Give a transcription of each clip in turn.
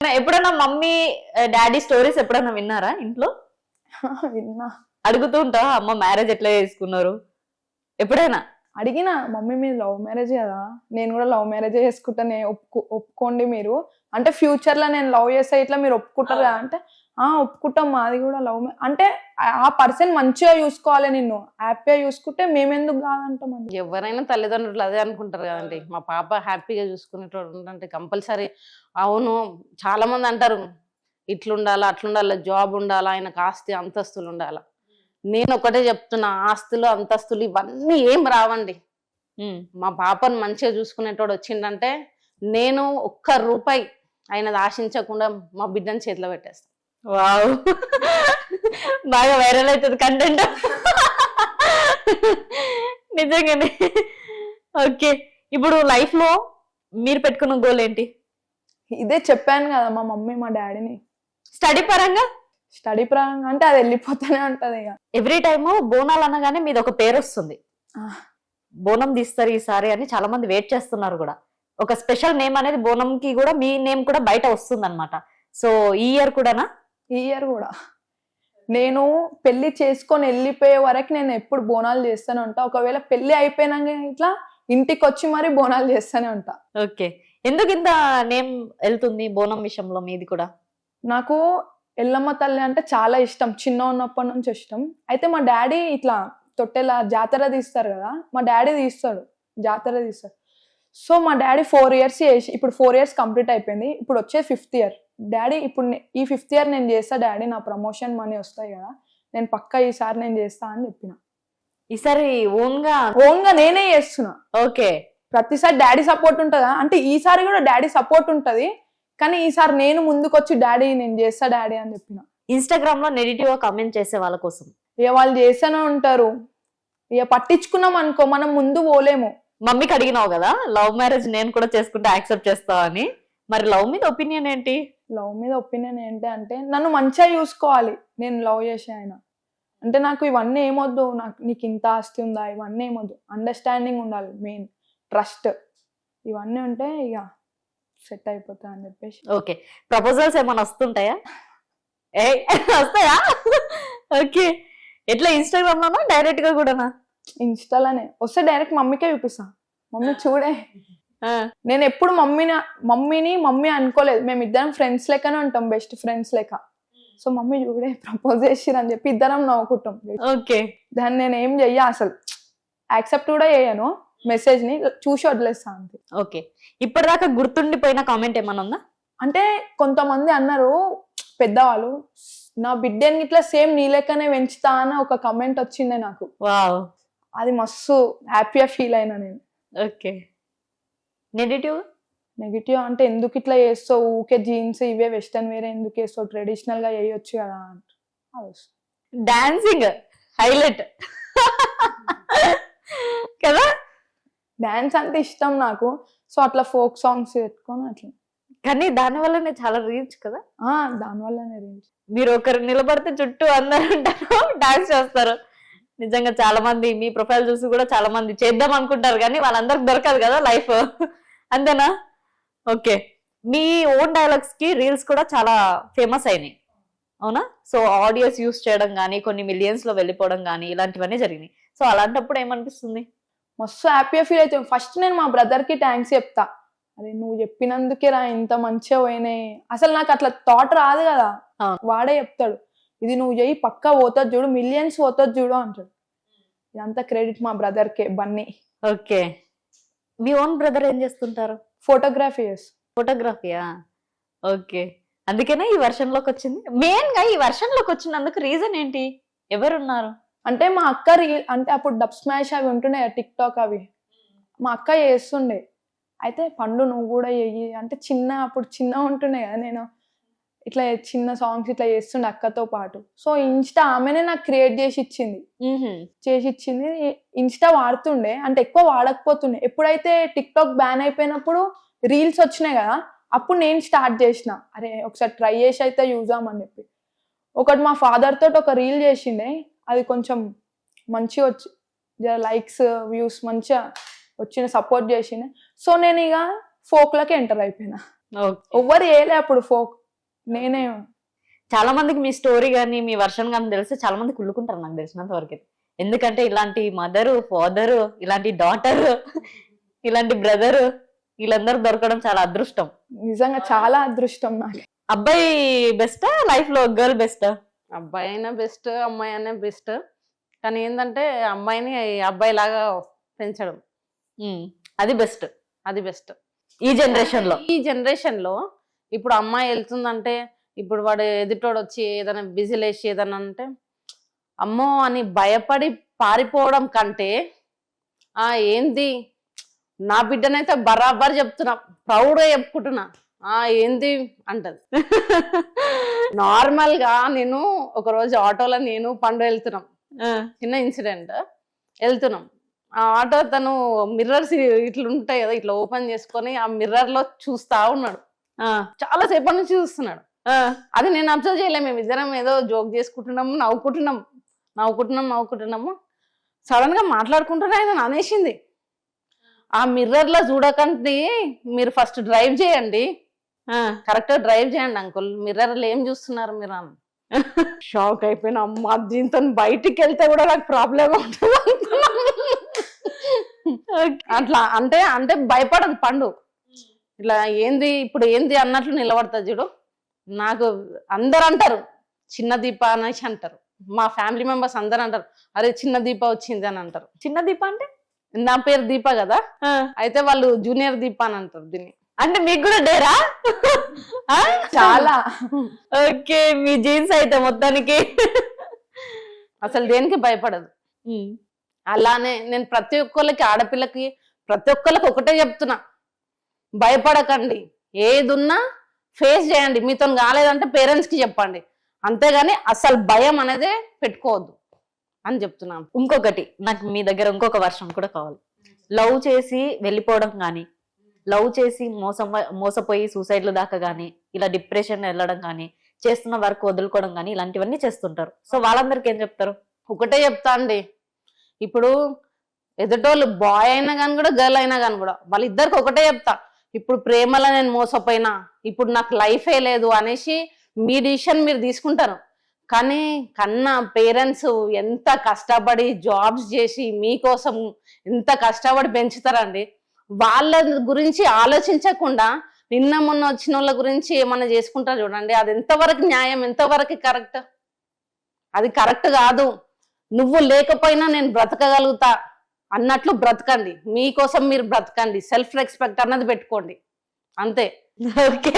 ఎప్పుడైనా mummy daddy stories ఎప్పుడైనా విన్నారా ఇంట్లో? విన్నా. అడుగుతూ ఉంటా అమ్మ మ్యారేజ్ ఎట్లా చేసుకున్నారు? ఎప్పుడైనా? అడిగిన మమ్మీ మీరు లవ్ మ్యారేజ్ కదా? నేను కూడా లవ్ మ్యారేజ్ చేసుకుంటానే ఒప్పుకో ఒప్పుకోండి మీరు. అంటే ఫ్యూచర్లో నేను లవ్ చేస్తే ఇట్లా మీరు ఒప్పుకుంటారు అంటే ఆ ఒప్పుకుంటాం మాది కూడా లవ్ అంటే ఆ- పర్సన్ మంచిగా చూసుకోవాలి నిన్ను హ్యాపీగా చూసుకుంటే మేమెందుకు కాదంటాం అండి ఎవరైనా తల్లిదండ్రులు అదే అనుకుంటారు కదండి. మా పాప హ్యాపీగా చూసుకునేటోడు అంటే కంపల్సరీ అవును చాలా మంది అంటారు ఇట్లుండాలా అట్లుండాలా జాబ్ ఉండాలా ఆయనకు ఆస్తి అంతస్తులు ఉండాలా. నేను ఒకటే చెప్తున్నా ఆస్తులు అంతస్తులు ఇవన్నీ ఏం రావండి. మా పాపను మంచిగా చూసుకునేటోడు వచ్చిండంటే నేను ఒక్క రూపాయి ఆయనది ఆశించకుండా మా బిడ్డని చేతిలో పెట్టేస్తాను వావ్. బాగా వైరల్ అవుతుంది కంటెంట్ నిజంగానే. ఓకే. ఇప్పుడు లైఫ్లో మీరు పెట్టుకున్న గోల్ ఏంటి? ఇదే చెప్పాను కదా మా మమ్మీ మా డాడీని స్టడీ పరంగా? స్టడీ పరంగా అంటే అది వెళ్ళిపోతూనే ఉంటది ఇక. ఎవ్రీ టైమ్ బోనాలు అనగానే మీది ఒక పేరు వస్తుంది. బోనం తీస్తారు ఈసారి అని చాలా మంది వెయిట్ చేస్తున్నారు కూడా. ఒక స్పెషల్ నేమ్ అనేది బోనం కి కూడా మీ నేమ్ కూడా బయట వస్తుంది అనమాట సో ఈ ఇయర్ కూడానా? ఈ ఇయర్ కూడా. నేను పెళ్ళి చేసుకొని వెళ్ళిపోయే వరకు నేను ఎప్పుడు బోనాలు చేస్తూనే ఉంటా. ఒకవేళ పెళ్ళి అయిపోయినాక ఇట్లా ఇంటికి వచ్చి మరి బోనాలు చేస్తూనే ఉంటా. ఓకే. ఎందుకు ఇంత నేమ్ వెళ్తుంది బోనం విషయంలో మీది కూడా? నాకు ఎల్లమ్మ తల్లి అంటే చాలా ఇష్టం. చిన్న ఉన్నప్పటి నుంచి ఇష్టం. అయితే మా డాడీ ఇట్లా తొట్టెల జాతర తీస్తారు కదా మా డాడీ తీస్తాడు. జాతర తీస్తాడు. సో మా డాడీ ఫోర్ ఇయర్స్ చేసి ఇప్పుడు ఫోర్ ఇయర్స్ కంప్లీట్ అయిపోయింది. ఇప్పుడు వచ్చే ఫిఫ్త్ ఇయర్. డాడీ ఇప్పుడు ఈ ఫిఫ్త్ ఇయర్ నేను చేస్తా డాడీ నా ప్రమోషన్ మనీ వస్తాయి కదా నేను పక్కా ఈసారి నేను చేస్తా అని చెప్పిన. ఈసారి ఓన్గా ఓన్గా నేనే చేస్తున్నా. ఓకే. ప్రతిసారి డాడీ సపోర్ట్ ఉంటుందా? అంటే ఈసారి కూడా డాడీ సపోర్ట్ ఉంటది కానీ ఈసారి నేను ముందుకొచ్చి డాడీ నేను చేస్తా డాడీ అని చెప్పిన. ఇన్స్టాగ్రామ్లో నెగిటివ్గా కామెంట్ చేసే వాళ్ళ కోసం. ఇక వాళ్ళు చేస్తూనే ఉంటారు. ఇక పట్టించుకున్నాం అనుకో మనం ముందు పోలేము. మమ్మీకి అడిగినావు కదా లవ్ మ్యారేజ్ నేను కూడా చేసుకుంటే యాక్సెప్ట్ చేస్తావా అని? మరి లవ్ మీద ఒపీనియన్ ఏంటి? లవ్ మీద ఒపీనియన్ ఏంటి అంటే నన్ను మంచిగా చూసుకోవాలి. నేను లవ్ చేసే ఆయన. అంటే నాకు ఇవన్నీ ఏమొద్దు. నాకు నీకు ఇంత ఆస్తి ఉందా? ఇవన్నీ ఏమొద్దు. అండర్స్టాండింగ్ ఉండాలి మెయిన్ ట్రస్ట్ ఇవన్నీ ఉంటే ఇక సెట్ అయిపోతా అని చెప్పేసి. ఓకే ప్రపోజల్స్ ఏమైనా వస్తుంటాయా? ఏ వస్తాయా? ఓకే ఎట్లా ఇన్స్టాగ్రామ్ లోనా డైరెక్ట్గా కూడానా? ఇన్స్టాలోనే వస్తే డైరెక్ట్ మమ్మీకే చూపిస్తా. మమ్మీ చూడే. నేను ఎప్పుడు మమ్మీని మమ్మీని మమ్మీ అనుకోలేదు. మేము ఇద్దరం ఫ్రెండ్స్ లెక్కనే ఉంటాం బెస్ట్ ఫ్రెండ్స్ లెక్క. సో మమ్మీ చూడే ప్రపోజ్ చేసిరు అని చెప్పి ఇద్దరం నవ్వుకుంటాం. ఓకే. దాన్ని నేను ఏం చెయ్య అసలు? యాక్సెప్ట్ కూడా చేయను మెసేజ్ని చూసి వదిలేస్తా అంతే. ఓకే. ఇప్పటిదాకా గుర్తుండిపోయిన కామెంట్ ఏమైనా ఉందా? అంటే కొంతమంది అన్నారు పెద్దవాళ్ళు నా బిడ్డని ఇట్లా సేమ్ నీ లెక్కనే పెంచుతా అని ఒక కమెంట్ వచ్చిండే నాకు. అది మస్తు హ్యాపీగా ఫీల్ అయినా నేను. ఓకే. నెగిటివ్ నెగిటివ్ అంటే ఎందుకు ఇట్లా చేస్తావు? ఊకే జీన్స్ ఇవే వెస్టర్న్ వేరే ఎందుకు వేస్తావు ట్రెడిషనల్గా వేయొచ్చు కదా. డాన్సింగ్ హైలైట్ కదా? డాన్స్ అంటే ఇష్టం నాకు. సో అట్లా ఫోక్ సాంగ్స్ పెట్టుకొని అట్లా. కానీ దాని వల్లనే చాలా రీచ్ కదా? ఆ, దానివల్లనే రీల్స్ మీరు ఒకరు నిలబడితే చుట్టూ అందరు ఉంటారు డాన్స్ చేస్తారు. నిజంగా చాలా మంది మీ ప్రొఫైల్ చూసి కూడా చాలా మంది చేద్దాం అనుకుంటారు కానీ వాళ్ళందరికి దొరకదు కదా లైఫ్ అంతేనా? ఓకే. మీ ఓన్ డైలాగ్స్కి రీల్స్ కూడా చాలా ఫేమస్ అయినాయి. అవునా? సో ఆడియోస్ యూస్ చేయడం కానీ కొన్ని మిలియన్స్లో వెళ్ళిపోవడం కానీ ఇలాంటివన్నీ జరిగినాయి. సో అలాంటప్పుడు ఏమనిపిస్తుంది? మస్తు హ్యాపీగా ఫీల్ అవుతాం ఫస్ట్ నేను మా బ్రదర్కి థ్యాంక్స్ చెప్తా. అరే నువ్వు చెప్పినందుకే రా ఇంత మంచిగా పోయినాయి. అసలు నాకు అట్లా థాట్ రాదు కదా. వాడే చెప్తాడు. ఇది నువ్వు చెయ్యి పక్కా పోతుంది చూడు మిలియన్స్ పోతుంది చూడు అంటాడు. ఇదంతా క్రెడిట్ మా బ్రదర్ కే బన్నీ. ఓకే. మీ ఓన్ బ్రదర్ ఏం చేస్తుంటారు? ఫోటోగ్రఫీ ఫోటోగ్రఫీయా ఓకే. అందుకేనా ఈ వర్షంలోకి వచ్చింది. మెయిన్గా ఈ వర్షంలోకి వచ్చినందుకు రీజన్ ఏంటి? ఎవరున్నారు? అంటే మా అక్క రీల్ అంటే అప్పుడు డబ్ స్మాష్ అవి ఉంటుండే టిక్ టాక్ అవి. మా అక్క చేస్తుండే. అయితే పండు నువ్వు కూడా చెయ్యి. అంటే చిన్న అప్పుడు చిన్న ఉంటుండే కదా నేను. ఇట్లా చిన్న సాంగ్స్ ఇట్లా చేస్తుండే అక్కతో పాటు. సో ఇన్స్టా ఆమెనే నాకు క్రియేట్ చేసి ఇచ్చింది చేసి ఇచ్చింది ఇన్స్టా వాడుతుండే. అంటే ఎక్కువ వాడకపోతుండే. ఎప్పుడైతే టిక్ టాక్ బ్యాన్ అయిపోయినప్పుడు రీల్స్ వచ్చినాయి కదా అప్పుడు నేను స్టార్ట్ చేసిన. అరే ఒకసారి ట్రై చేసి అయితే చూద్దామని చెప్పి. ఒకటి మా ఫాదర్ తోటి ఒక రీల్ చేసిండే. అది కొంచెం మంచిగా వచ్చి జర లైక్స్ వ్యూస్ మంచిగా వచ్చిన సపోర్ట్ చేసిండే. సో నేను ఇక ఫోక్లకి ఎంటర్ అయిపోయినా. ఎవ్వరు వేయలే అప్పుడు ఫోక్ నేనే చాలా మందికి మీ స్టోరీ కానీ మీ వర్షన్ కానీ తెలిస్తే చాలా మంది కుళ్ళుకుంటారు నాకు తెలిసినంత వరకు. ఎందుకంటే ఇలాంటి మదరు ఫాదర్ ఇలాంటి డాటర్ ఇలాంటి బ్రదర్ వీళ్ళందరూ దొరకడం చాలా అదృష్టం. నిజంగా చాలా అదృష్టం నాకు. అబ్బాయి బెస్టా లైఫ్లో గర్ల్ బెస్టా? అబ్బాయి అయినా బెస్ట్ అమ్మాయి అయినా బెస్ట్. కానీ ఏంటంటే అమ్మాయిని అబ్బాయి లాగా పెంచడం. అది బెస్ట్. అది బెస్ట్. ఈ జనరేషన్లో ఈ జనరేషన్లో ఇప్పుడు అమ్మాయి వెళ్తుందంటే ఇప్పుడు వాడు ఎదుటోడు వచ్చి ఏదైనా బిజిలేసి ఏదైనా అంటే అమ్మో అని భయపడి పారిపోవడం కంటే ఆ ఏంది? నా బిడ్డనైతే బరాబర్ చెప్తున్నా ప్రౌడ్గా చెప్పుకుంటున్నా. ఆ ఏంది? అంటది. నార్మల్గా నేను ఒక రోజు ఆటోలో నేను పండు వెళ్తున్నాం. చిన్న ఇన్సిడెంట్. వెళ్తున్నాం. ఆ ఆటో తను మిర్రర్స్ ఇట్లా ఉంటాయి కదా ఇట్లా ఓపెన్ చేసుకొని ఆ మిర్రర్లో చూస్తా ఉన్నాడు. చాలా సేపటి నుంచి చూస్తున్నాడు. అది నేను అబ్జర్వ్ చేయలే మేము ఇద్దరం ఏదో జోక్ చేసుకుంటున్నాము నవ్వుకుంటున్నాం నవ్వుకుంటున్నాం నవ్వుకుంటున్నాము. సడన్గా మాట్లాడుకుంటూనే ఆయన అనేసింది. ఆ మిర్రర్లో చూడకండి మీరు ఫస్ట్ డ్రైవ్ చేయండి. కరెక్ట్ డ్రైవ్ చేయండి అంకుల్ మిర్రర్లో ఏం చూస్తున్నారు మీరు అని. షాక్ అయిపోయిన అమ్మ దీంతో బయటికి వెళ్తే కూడా నాకు ప్రాబ్లం ఉంటుంది. అట్లా అంటే అంటే భయపడదు పండు. ఇట్లా ఏంది ఇప్పుడు ఏంది అన్నట్లు నిలబడతా చూడు. నాకు అందరు అంటారు చిన్న దీప అనేసి అంటారు. మా ఫ్యామిలీ మెంబర్స్ అందరు అంటారు అరే చిన్న దీప వచ్చింది అని అంటారు. చిన్న దీప అంటే? నా పేరు దీప కదా. అయితే వాళ్ళు జూనియర్ దీప అని అంటారు దీన్ని. అంటే మీకు కూడా డేరా? చాలా. ఓకే మీ జీన్స్ అయితే మొత్తానికి. అసలు దేనికి భయపడదు. అలానే నేను ప్రతి ఒక్కళ్ళకి ఆడపిల్లకి ప్రతి ఒక్కళ్ళకి ఒకటే చెప్తున్నా. భయపడకండి. ఏదున్నా ఫేస్ చేయండి. మీతో కాలేదంటే పేరెంట్స్కి చెప్పండి. అంతేగాని అసలు భయం అనేది పెట్టుకోవద్దు అని చెప్తున్నాను. ఇంకొకటి నాకు మీ దగ్గర ఇంకొక వర్షం కూడా కావాలి. లవ్ చేసి వెళ్ళిపోవడం కానీ లవ్ చేసి మోసం మోసపోయి సూసైడ్లు దాకా కానీ ఇలా డిప్రెషన్ వెళ్ళడం కానీ చేస్తున్న వర్క్ వదులుకోవడం కానీ ఇలాంటివన్నీ చేస్తుంటారు. సో వాళ్ళందరికీ ఏం చెప్తారు? ఒకటే చెప్తా అండి. ఇప్పుడు ఎదుటోళ్ళు బాయ్ అయినా కానీ కూడా గర్ల్ అయినా కానీ కూడా వాళ్ళిద్దరికి ఒకటే చెప్తా. ఇప్పుడు ప్రేమలో నేను మోసపోయినా ఇప్పుడు నాకు లైఫే లేదు అనేసి మీ డిసిషన్ మీరు తీసుకుంటారు. కానీ కన్నా పేరెంట్స్ ఎంత కష్టపడి జాబ్స్ చేసి మీకోసం ఎంత కష్టపడి పెంచుతారండి. వాళ్ళ గురించి ఆలోచించకుండా నిన్న మొన్న వచ్చిన వాళ్ళ గురించి ఏమన్నా చేసుకుంటారు చూడండి. అది ఎంతవరకు న్యాయం ఎంతవరకు కరెక్ట్ అది కరెక్ట్ కాదు. నువ్వు లేకపోయినా నేను బ్రతకగలుగుతా. అన్నట్లు బ్రతకండి. మీకోసం మీరు బ్రతకండి. సెల్ఫ్ రెస్పెక్ట్ అన్నది పెట్టుకోండి. అంతే. ఓకే.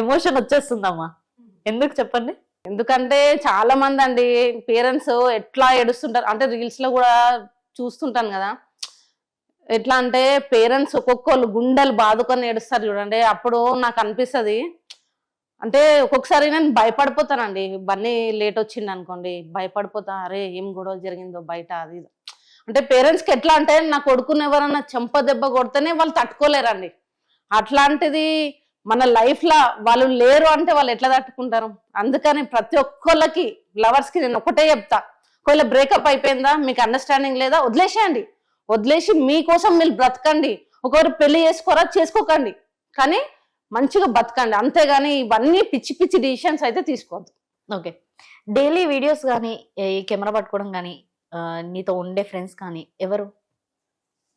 ఎమోషన్ వచ్చేస్తుందమ్మా. ఎందుకు చెప్పండి? ఎందుకంటే చాలా మంది అండి పేరెంట్స్ ఎట్లా ఏడుస్తుంటారు? అంటే రీల్స్లో కూడా చూస్తుంటాను కదా. ఎట్లా అంటే పేరెంట్స్ ఒక్కొక్కళ్ళు గుండెలు బాదుకొని ఏడుస్తారు చూడండి. అప్పుడు నాకు అనిపిస్తుంది అంటే ఒక్కొక్కసారి నేను భయపడిపోతానండి. బన్నీ లేట్ వచ్చింది అనుకోండి భయపడిపోతా అరే ఏం గొడవ జరిగిందో బయట? అది అంటే పేరెంట్స్కి ఎట్లా అంటే నా కొడుకుని ఎవరన్నా చెంప దెబ్బ కొడితేనే వాళ్ళు తట్టుకోలేరండి. అట్లాంటిది మన లైఫ్లో వాళ్ళు లేరు అంటే వాళ్ళు ఎట్లా తట్టుకుంటారు? అందుకని ప్రతి ఒక్కళ్ళకి లవర్స్కి నేను ఒకటే చెప్తా. ఒకవేళ బ్రేకప్ అయిపోయిందా? మీకు అండర్స్టాండింగ్ లేదా? వదిలేసేయండి. వదిలేసి మీకోసం మీరు బ్రతకండి. ఒకవేళ పెళ్ళి చేసుకోరా? చేసుకోకండి. కానీ మంచిగా బతకండి. అంతేగాని ఇవన్నీ పిచ్చి పిచ్చి డిసిషన్స్ అయితే తీసుకోవద్దు. ఓకే. డైలీ వీడియోస్ కానీ ఈ కెమెరా పట్టుకోవడం కానీ నీతో ఉండే ఫ్రెండ్స్ కానీ ఎవరు?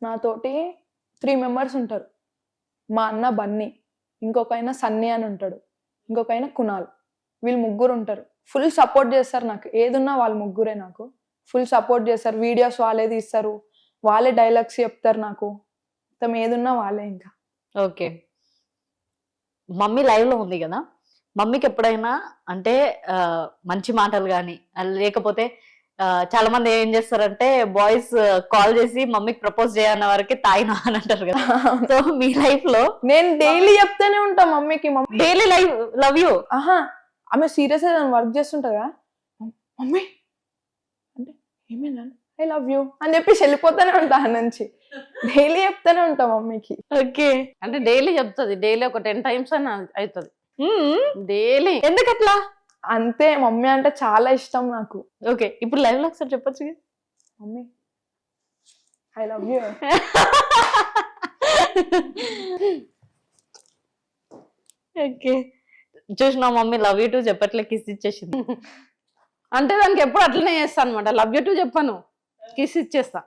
నాతోటి త్రీ మెంబర్స్ ఉంటారు. మా అన్న బన్నీ ఇంకొక ఆయన సన్నీ అని ఉంటాడు. ఇంకొక ఆయన కునాల్. వీళ్ళు ముగ్గురు ఉంటారు. ఫుల్ సపోర్ట్ చేస్తారు నాకు. ఏదున్నా వాళ్ళ ముగ్గురే నాకు. ఫుల్ సపోర్ట్ చేస్తారు. వీడియోస్ వాళ్ళే తీస్తారు. వాళ్ళే డైలాగ్స్ చెప్తారు నాకు. మొత్తం ఏదున్నా వాళ్ళే ఇంకా. ఓకే. మమ్మీ లైవ్లో ఉంది కదా. మమ్మీకి ఎప్పుడైనా అంటే మంచి మాటలు కానీ లేకపోతే చాలా మంది ఏం చేస్తారంటే బాయ్స్ కాల్ చేసి మమ్మీకి ప్రపోజ్ చేయన్న వరకు తాయినా అని అంటారు కదా. సో మీ లైఫ్లో నేను డైలీ చెప్తూనే ఉంటా మమ్మీకి. Mummy daily live love you ఆహా ఆమె సీరియస్ వర్క్ చేస్తుంటుందా? మమ్మీ అంటే ఏమైనా ఐ లవ్ యూ అని చెప్పేసి వెళ్ళిపోతూనే ఉంటా నుంచి డైలీ చెప్తూనే ఉంటా మమ్మీకి. ఓకే. అంటే డైలీ చెప్తుంది. డైలీ ఒక టెన్ టైమ్స్ అని అవుతుంది డైలీ. ఎందుకట్లా? అంతే మమ్మీ అంటే చాలా ఇష్టం నాకు. ఓకే ఇప్పుడు లైవ్లో ఒకసారి చెప్పొచ్చు mummy I love you. Okay. చూసిన మమ్మీ లవ్ యూ టూ చెప్పట్లే కిస్ ఇచ్చేసింది. అంటే దానికి ఎప్పుడు అట్లనే చేస్తా అనమాట లవ్ యూ టూ చెప్పాను. కిస్ ఇచ్చేస్తా.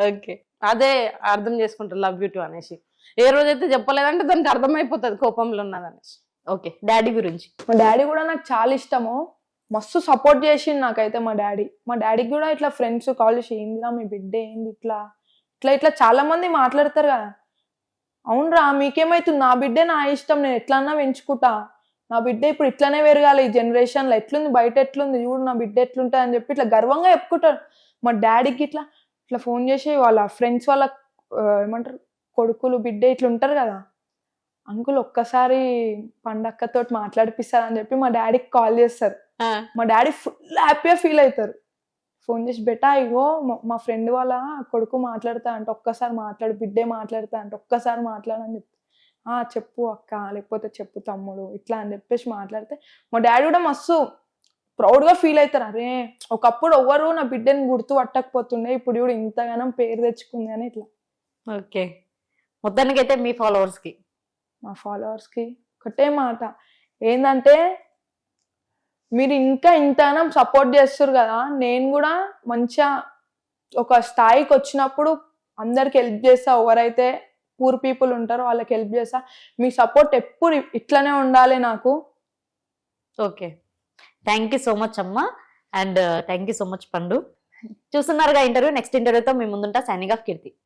ఓకే. అదే అర్థం చేసుకుంటా లవ్ యూ టూ అనేసి. ఏ రోజైతే చెప్పలేదంటే దానికి అర్థమైపోతుంది కోపంలో ఉన్నదనేసి. ఓకే డాడీ గురించి. మా డాడీ కూడా నాకు చాలా ఇష్టము. మస్తు సపోర్ట్ చేసిండు నాకైతే మా డాడీ. మా డాడీకి కూడా ఇట్లా ఫ్రెండ్స్ కాల్ చేసి ఏందిరా మీ బిడ్డ? ఏంది ఇట్లా? ఇట్లా ఇట్లా చాలా మంది మాట్లాడతారు కదా. అవునరా మీకేమైతుంది? నా బిడ్డే నా ఇష్టం. నేను ఎట్లన్నా పెంచుకుంటా. నా బిడ్డ ఇప్పుడు ఇట్లనే పెరగాలి. ఈ జనరేషన్లో ఎట్లుంది? బయట ఎట్లుంది? చూడు నా బిడ్డ ఎట్లుంటుంది? అని చెప్పి ఇట్లా గర్వంగా చెప్పుకుంటారు. మా డాడీకి ఇట్లా ఇట్లా ఫోన్ చేసి వాళ్ళ ఫ్రెండ్స్ వాళ్ళ ఏమంటారు కొడుకులు బిడ్డ ఇట్లా ఉంటారు కదా. అంకుల్ ఒక్కసారి పండక్కతో మాట్లాడిపిస్తారని చెప్పి మా డాడీకి కాల్ చేస్తారు. మా డాడీ ఫుల్ హ్యాపీగా ఫీల్ అవుతారు. ఫోన్ చేసి బెటా ఇగో మా- ఫ్రెండ్ వాళ్ళ కొడుకు మాట్లాడతా అంటే ఒక్కసారి మాట్లాడు బిడ్డే మాట్లాడతా అంటే ఒక్కసారి మాట్లాడని చెప్పి. ఆ చెప్పు అక్క లేకపోతే చెప్పు తమ్ముడు ఇట్లా అని చెప్పేసి మాట్లాడితే మా డాడీ కూడా మస్తు ప్రౌడ్గా ఫీల్ అవుతారు. అరే ఒకప్పుడు ఎవ్వరు నా బిడ్డని గుర్తు పట్టకపోతుండే ఇప్పుడు కూడా ఇంతగానం పేరు తెచ్చుకుంది అని ఇట్లా. ఓకే. మొత్తానికైతే మీ ఫాలోవర్స్కి మా ఫాలోవర్స్కి ఒకటే మాట. ఏంటంటే మీరు ఇంకా ఇంతగానం సపోర్ట్ చేస్తారు కదా నేను కూడా మంచిగా ఒక స్థాయికి వచ్చినప్పుడు అందరికి హెల్ప్ చేస్తా. ఎవరైతే పూర్ పీపుల్ ఉంటారో వాళ్ళకి హెల్ప్ చేస్తా. మీ సపోర్ట్ ఎప్పుడు ఇట్లనే ఉండాలి నాకు. Okay. Thank you so much అమ్మ. And thank you so much పండు చూస్తున్నారుగా ఇంటర్వ్యూ. నెక్స్ట్ ఇంటర్వ్యూతో మీ ముందుంటా సైనింగ్ ఆఫ్ కీర్తి